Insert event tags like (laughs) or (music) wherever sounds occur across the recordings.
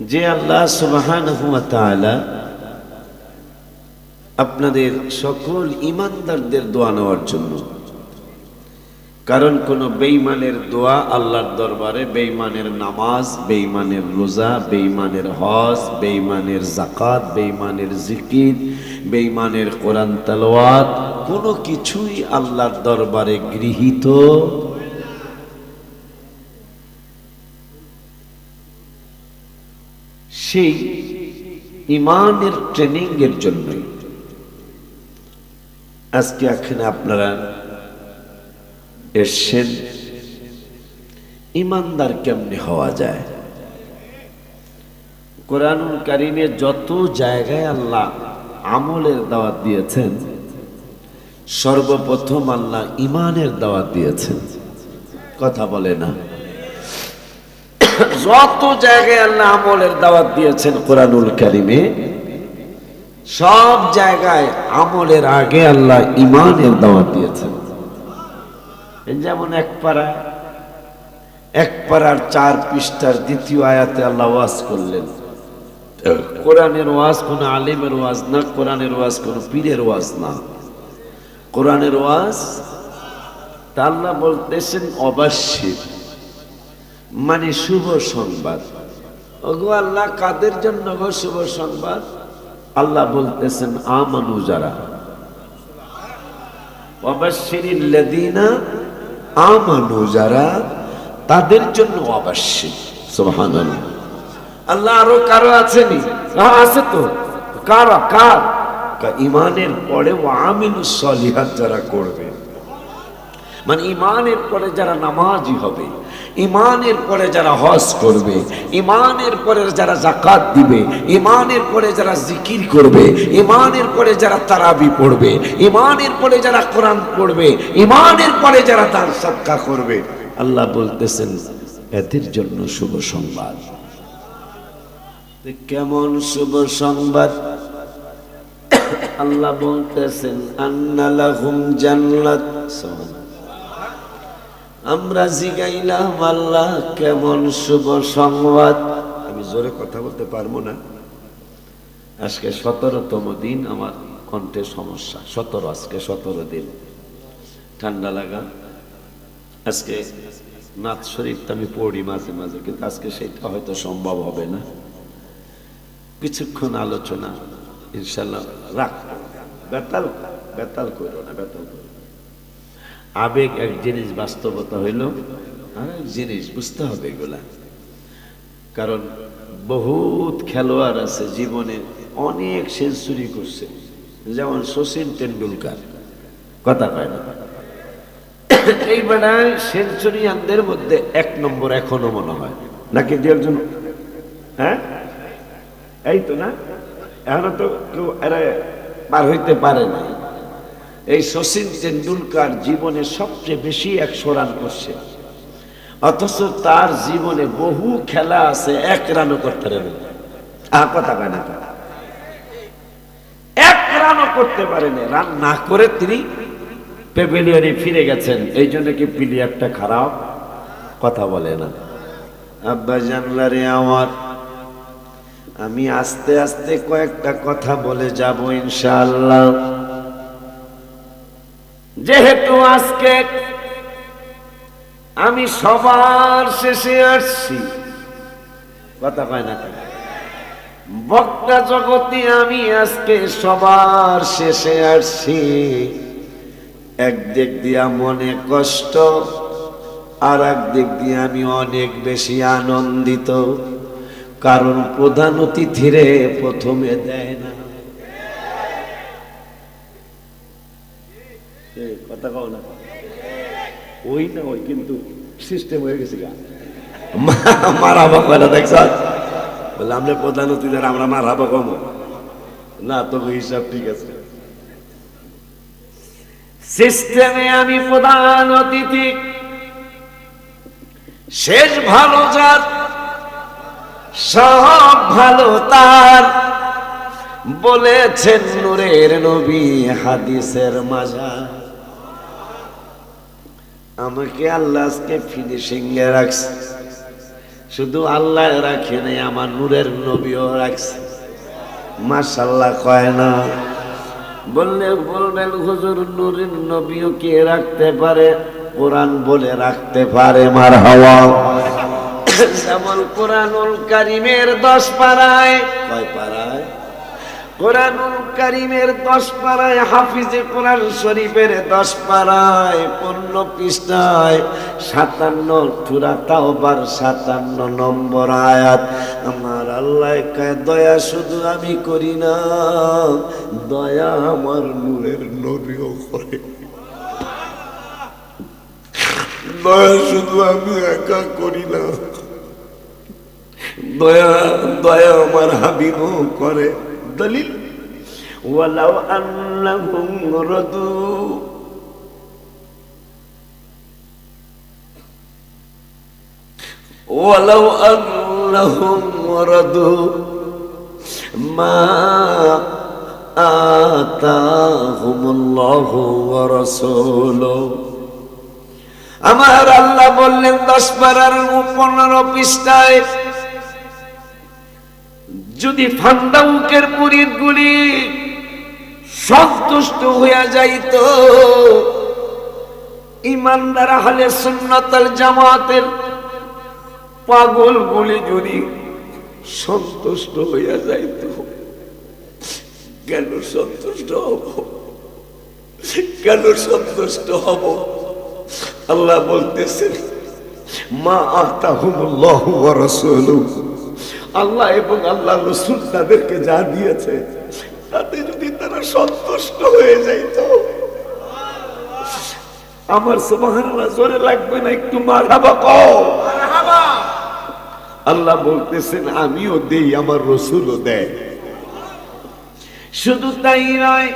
যে আল্লাহ তাআলা আপনাদের সকল ইমানদারদের দোয়া নেওয়ার জন্য। কারণ কোন বেঈমানের দোয়া আল্লাহর দরবারে, বেঈমানের নামাজ বেইমানের রোজা, বেঈমানের হজ বেইমানের জাকাত বেঈমানের জিকির বেইমানের কোরআন তেলাওয়াত, কোনো কিছুই আল্লাহর দরবারে গৃহীত সেই ইমানের ট্রেনিং এর জন্য আজকে এখানে আপনারা এসছেন, ইমানদার কেমনে হওয়া যায়? কোরআনুল কারিমে যত জায়গায় আল্লাহ আমলের দাওয়াত দিয়েছেন, সর্বপ্রথম আল্লাহ ইমানের দাওয়াত দিয়েছেন। কথা বলে না। যত জায়গায় আল্লাহ আমলের দাওয়াত দিয়েছেন কোরআনুল কারিমে, সব জায়গায় আমলের আগে আল্লাহ ইমানের দাওয়াত দিয়েছেন। যেমন এক পাড়া, এক পাড়ার চার পৃষ্ঠার দ্বিতীয় আয়াতে আল্লাহ ওয়াজ করলেন। কোরআনের ওয়াজ কোন আলিমের ওয়াজ না, কোরআনের ওয়াজ কোন পীরের ওয়াজ না। কোরআনের ওয়াজ তা আল্লাহ বলতেছেন অবশ্যই। মানে শুভ সংবাদ। ওগো আল্লাহ, কাদের জন্য গো শুভ সংবাদ? আল্লাহ বলতেছেন, আমানু যারা। আমানু যারা, তাদের জন্য অবশ্যই। আল্লাহ আরও কারও আছেনি? আছে তো। কার? ইমানের পরে আমিনু সলিহাত যারা করবে। মানে ইমানের পরে যারা নামাজি হবে ইমানের পরে যারা হজ করবে, ইমানের পরে যারা জাকাত দিবে, ইমানের পরে যারা জিকির করবে, ইমানের পরে যারা তারাবি পড়বে, ইমানের পরে যারা কোরআন পড়বে, ইমানের পরে যারা তার সৎকা করবে। আল্লাহ বলতেছেন, এদের জন্য শুভ সংবাদ। কেমন শুভ সংবাদ? আল্লাহ বলতেছেন আন্নালাহুম জান্নাত। আমরা জিগাইলাম আল্লাহ কেমন শুভ সংবাদ। আমি জোরে কথা বলতে পারব না। আজকে সতেরোতম দিন, আমার কণ্ঠে সমস্যা। সতেরো, আজকে সতেরো দিন। ঠান্ডা লাগা। আজকে নাথ শরীফটা আমি পড়ি মাঝে মাঝে, কিন্তু আজকে সেটা হয়তো সম্ভব হবে না। কিছুক্ষণ আলোচনা, ইনশাল্লাহ রাখ বেতাল বেতাল করো না, বেতাল করো। আবেগ এক জিনিস, বাস্তবতা হইল জিনিস, বুঝতে হবে এগুলা। কারণ বহুত খেলোয়াড় আছে জীবনে, অনেক সেঞ্চুরি করছে। যেমন সচিন টেন্ডুলকার কথা কয় না। এই বেড়ায় সেঞ্চুরিয়ানদের মধ্যে এক নম্বর এখনও মনে হয়। নাকি দু একজন হ্যাঁ? এই তো না? এখনও তো কেউ পার হইতে পারে না এই সচিন তেন্ডুলকার জীবনে সবচেয়ে বেশি একশো রান করছে অথচ তার জীবনে বহু খেলা আছে এক রানও করতে পারে না আহ, কথা কয় না এক রানও করতে পারেনি। রান না করে তিনি পেভিলিয়নে ফিরে গেছেন। এই জন্য কি প্লেয়ারটা খারাপ? কথা বলে না। আব্বা জানলা রে আমার আমি আস্তে আস্তে কয়েকটা কথা বলে যাব ইনশাআল্লাহ। যেহেতু আজকে আমি সবার শেষে আসছি, কথা কয় না? বক্তা জগতে আমি আজকে সবার শেষে আসছি একদিক দিয়া মনে কষ্ট আর একদিক দিয়ে আমি অনেক বেশি আনন্দিত, কারণ প্রধান অতিথিরে প্রথমে দেয় না ওই না ওই, কিন্তু সিস্টেম হয়ে গেছে গা। (laughs) মারা বাবা দেখছ? বলে, আমরা প্রধান অতিথির আমরা মারা কম। না, তবু হিসাব ঠিক আছে। সিস্টেমে আমি প্রধান অতিথি। শেষ ভালো যার, সব ভালো তার। বলেছেন নূরের নবী হাদিসের মাঝার আমাকে আল্লাহ আজকে ফিনিশিং এ রাখছে। শুধু আল্লাহ রাখে নাই, আমার নূরের নবীও রাখছে। মাশাল্লাহ কয় না? বললে বলবেন, হুজুর, নূরের নবীও কে রাখতে পারে? কোরআন বলে রাখতে পারে মার হাওয়া যেমন কোরআনুল কারিমের দশ পাড়ায়। কয় পাড়ায়? কোরআনুল কারিমের দশ পাড়ায়, হাফিজে কোরআন শরীফের দশ পাড়ায়, পনেরো পৃষ্ঠায়, সাতান্ন চূড়া তাওবার, সাতান্ন নম্বর আয়াত। আমার আল্লাহ দয়া শুধু আমি করি না, দয়া আমার নূরের নবীও করে। দয়া শুধু আমি একা করি না, দয়া দয়া আমার হাবিবও করে। দলিল? ওয়ালাউ আন্নাহুম রাদু ওয়ালাউ আন্নাহুম রাদু মা আতাহুমুল্লাহু ওয়া রাসূলুহু আমার আল্লাহ বললেন, দশ পারার পনেরো পৃষ্ঠায় যদি ফান্দাউকের মুরিদ গুলি সন্তুষ্ট হইয়া যাইত, ইমানদার হলে সুন্নতল জামাতের পাগল গুলি যদি সন্তুষ্ট হইয়া যাইত, কেন সন্তুষ্ট হব? কেন সন্তুষ্ট হব? আল্লাহ বলতেছেন, মা আতাহুমুল্লাহ ওয়া রাসূলুহু। আল্লাহ এবং আল্লাহ রসুল তাদেরকে যা দিয়েছে তাতে যদি তারা সন্তুষ্ট হয়ে যাইত। আমার সুবহানাল্লাহ জোরে লাগবে না একটু মারহাবা কও। আল্লাহ বলতেছেন আমিও দেই আমার রসুলও দেয়। শুধু তাই নয়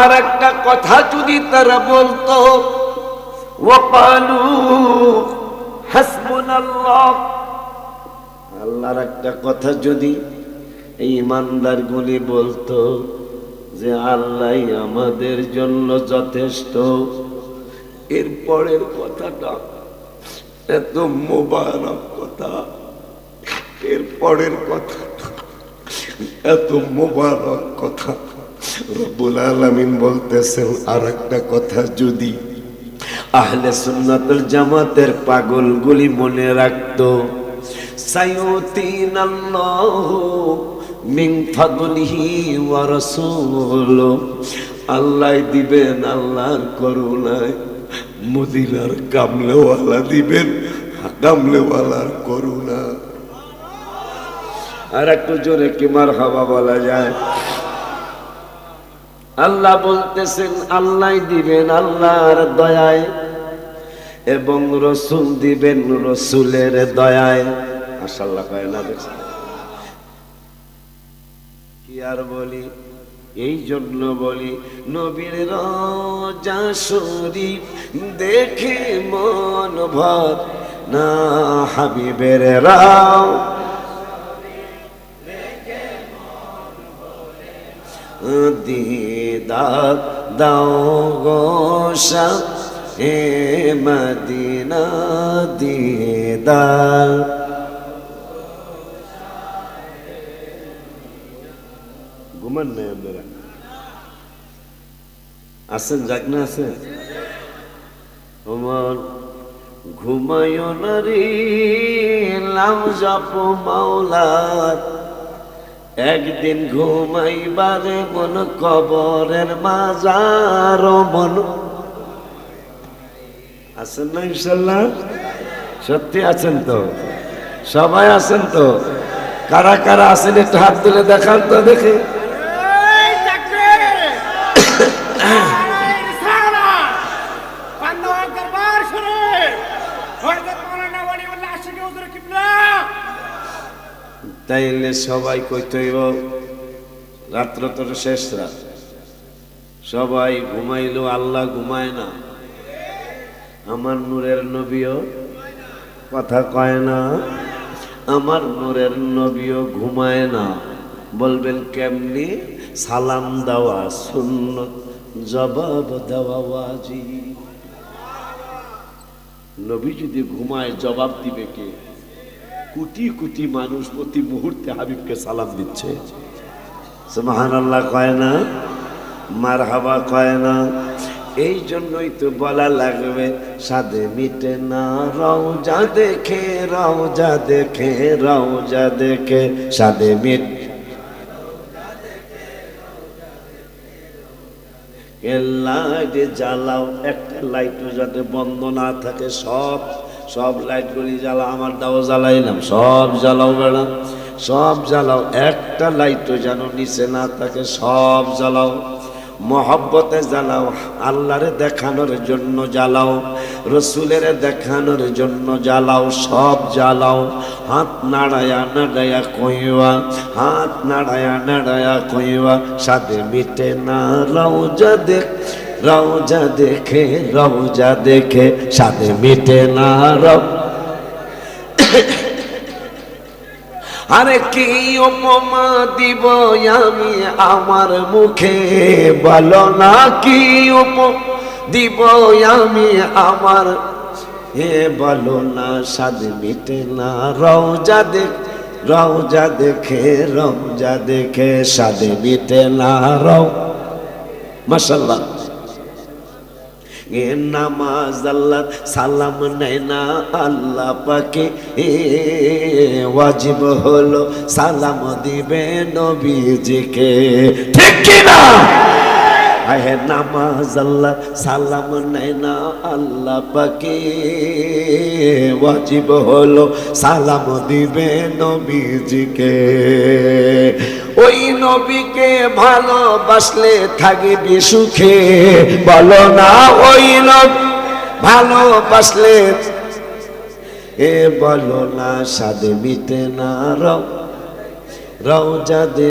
আর একটা কথা যদি তারা বলতো ওয়াকালু হাসবুনাল্লাহ আল্লাহর একটা কথা যদি এই ইমানদার গুলি বলতো যে আল্লাহ আমাদের জন্য যথেষ্ট এর পরের কথাটা এত মোবারক কথা এর পরের কথা, এত মোবারক কথা। রব্বুল আলামিন বলতেছেন আর একটা কথা যদি আহলে সুন্নাতুল জামাতের পাগলগুলি মনে রাখতো ফাদলিহি ওয়া রাসূলু আল্লাহ দিবেন আল্লাহর করুণায়, মদিনার কামলেওয়ালা দিবেন কামলেওয়ালার করুণা আর একটু জোরে কি মার হাওয়া বলা যায়। আল্লাহ বলতেছেন, আল্লাহ দিবেন আল্লাহর দয়ায় এবং রসুল দিবেন রসুলের দয়ায়। কয় না দেখছেন কি আর বলি? এই জন্য বলি, নবীর রাজা শরীফ দেখে মন ভর, না হাবিবের রাও। দিদার দাও গোসা এ মদিনা দিদার। ঘুমান নাই আপনারা। আছেন জাগনা আছেন? আমার ঘুমায় না রে, লাম জপ মাওলার একদিন ঘুমাইবারে মন কবরের মাজার মন আছেন না ইনশাল্লাহ? সত্যি আছেন তো? সবাই আছেন তো? কারা কারা আছেন একটু হাত তুলে দেখান তো দেখি। তাইলে সবাই কইতে হইব, রাত্র তোর শেষ রাত। সবাই ঘুমাইলো আল্লাহ ঘুমায় না। আমার নূরের নবীও কথা কয় না। আমার নূরের নবীও ঘুমায় না। বলবেন কেমনি? সালাম দেওয়া সুন্নত, জবাব দেওয়া ওয়াজিব। নবী যদি ঘুমায়, জবাব দিবে কে? কোটি কোটি মানুষ প্রতি মুহূর্তে হাবিবকে সালাম দিচ্ছে। সুবহান আল্লাহ কয় না মার হাবা কয় না এই জন্যই তো বলা লাগবে সাদে মিটে না, রওজা দেখে রওজা দেখে রওজা দেখে সাদে মিট লাইট জ্বালাও, একটা লাইটও যাতে বন্ধ না থাকে, সব সব লাইট গুলি জ্বালাও আমার দাও জ্বালাইলাম সব জ্বালাও বেড়া। সব জ্বালাও, একটা লাইটও যেন নিচে না থাকে, সব জ্বালাও। মহব্বতে জ্বালাও, আল্লাহরে দেখানোর জন্য জ্বালাও, রসুলের দেখানোর জন্য জ্বালাও, সব জ্বালাও। হাত নাড়ায়া নাড়ায়া কইবা হাত নাড়ায়া নাড়ায়া কইবা সাদে মিটে না রওজা দেখ রওজা দেখে রওজা দেখে সাদে মিটে না রও আরে কি উপমা দিব আমি আমার মুখে? বলো না কি উপ? দিব আমি আমার হে বলো না সাদ মিটে না রওজা দেখ? রওজা দেখে রওজা দেখে সাদ মিটে না রও মাশাল্লাহ এ নামাজ আল্লাহ সালাম নেয় না, আল্লাহ পাকে। এ ওয়াজিব হলো সালাম দিবে নবীজিকে। ঠিক কি না আহে নামাজ আল্লাহ, সালাম নেয় না আল্লাহ পাকে। ওয়াজিব হলো সালাম দিবে নবীজিকে। ওই নবীকে ভালোবাসলে থাকবি সুখে। বলো না ওই নবী ভালোবাসলে। এ বলো না সাদে মিটে না রও রওজা দে